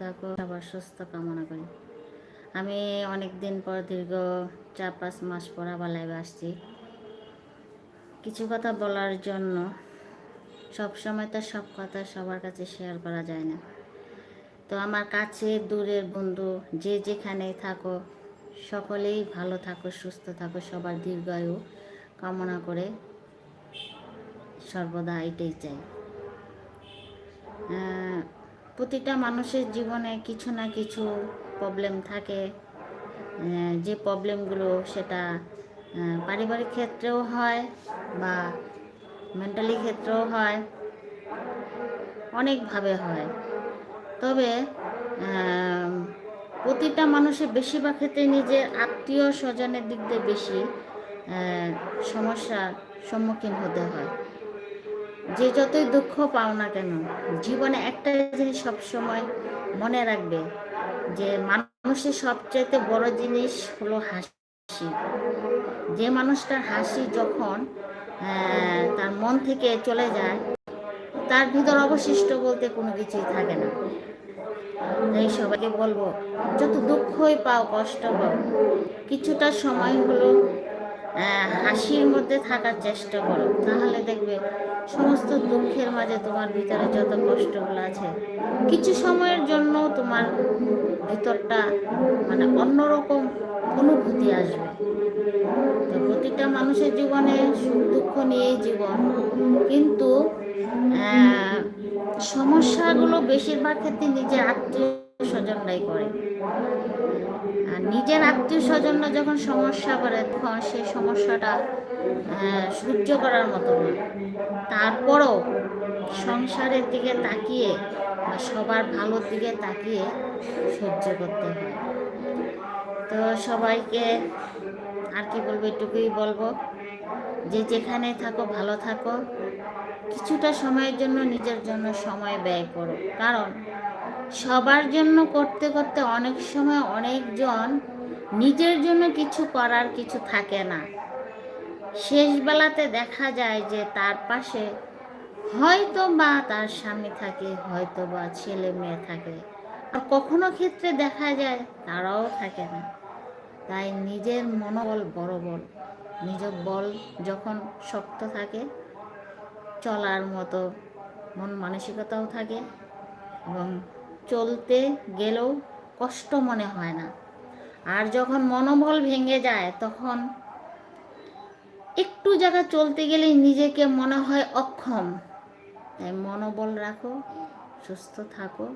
থাকো সবার সুস্থ কামনা করি। আমি অনেক দিন পর দীর্ঘ চার পাঁচ মাস পর আবার লাইভে আসছি। কিছু কথা বলার জন্য সব সময় তো সব কথা সবার কাছে শেয়ার করা যায় না। তো আমার কাছে দূরের বন্ধু যে যেখানে থাকো সকলেই ভালো থাকো সুস্থ থাকো সবার দীর্ঘায়ু কামনা করে সর্বদা এটাই চাই। আহ, প্রতিটা মানুষের জীবনে কিছু না কিছু প্রবলেম থাকে। যে প্রবলেমগুলো সেটা পারিবারিক ক্ষেত্রেও হয় বা মেন্টালি ক্ষেত্রেও হয়, অনেকভাবে হয়। তবে প্রতিটা মানুষের বেশিরভাগ ক্ষেত্রে নিজের আত্মীয় স্বজনের দিক দিয়ে বেশি সমস্যার সম্মুখীন হতে হয়। যে যতই দুঃখ পাও না কেন, জীবনে একটা জিনিস সবসময় মনে রাখবে যে মানুষের সবচাইতে বড় জিনিস হলো হাসি। যে মানুষটার হাসি যখন তার মন থেকে চলে যায়, তার ভিতর অবশিষ্ট বলতে কোনো কিছুই থাকে না। তাই সবাইকে বলব, যত দুঃখই পাও, কষ্ট পাও, কিছুটা সময় হলো হাসির মধ্যে থাকার চেষ্টা করো। তাহলে দেখবে সমস্ত দুঃখের মাঝে তোমার ভিতরে যত কষ্টগুলো আছে, কিছু সময়ের জন্য তোমার ভিতরটা মানে অন্যরকম অনুভূতি আসবে। তো প্রতিটা মানুষের জীবনে সুখ দুঃখ নিয়েই জীবন, কিন্তু সমস্যাগুলো বেশিরভাগ ক্ষেত্রে নিজের আত্মীয় স্বজনরাই করে। নিজের আত্মীয় স্বজনরা যখন সমস্যা করে, তখন সেই সমস্যাটা সহ্য করার মতো না। তারপরও সংসারের দিকে তাকিয়ে বা সবার ভালোর দিকে তাকিয়ে সহ্য করতে হয়। তো সবাইকে আর কি বলব, এটুকুই বলব যে যেখানে থাকো, ভালো থাকো। কিছুটা সময়ের জন্য নিজের জন্য সময় ব্যয় করো। কারণ সবার জন্য করতে করতে অনেক সময় অনেকজন নিজের জন্য কিছু করার কিছু থাকে না। শেষ বেলাতে দেখা যায় যে তার পাশে হয়তো বা তার স্বামী থাকে, হয়তো বা ছেলে মেয়ে থাকে। আর কখনো ক্ষেত্রে দেখা যায় তারাও থাকে না। তাই নিজের মনোবল বড় বল নিজের বল যখন শক্ত থাকে, চলার মতো মন মানসিকতাও থাকে এবং চলতে গেলেও কষ্ট মনে হয় না। আর যখন মনোবল ভেঙে যায়, তখন একটু জায়গা চলতে গেলেই নিজেকে মনে হয় অক্ষম। তাই মনোবল রাখো, সুস্থ থাকো।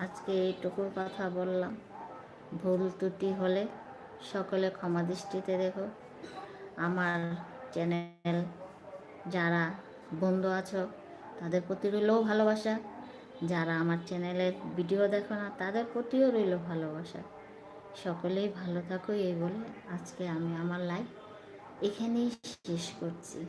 আজকে এইটুকু কথা বললাম। ভুল ত্রুটি হলে সকলে ক্ষমা দৃষ্টিতে দেখো। আমার চ্যানেল যারা বন্ধু আছো, তাদের প্রতি রইলেও ভালোবাসা। যারা আমার চ্যানেলের ভিডিও দেখো না, তাদের প্রতিও রইল ভালোবাসা। সকলেই ভালো থাকো, এই বলে আজকে আমি আমার লাইফ এখানেই শেষ করছি।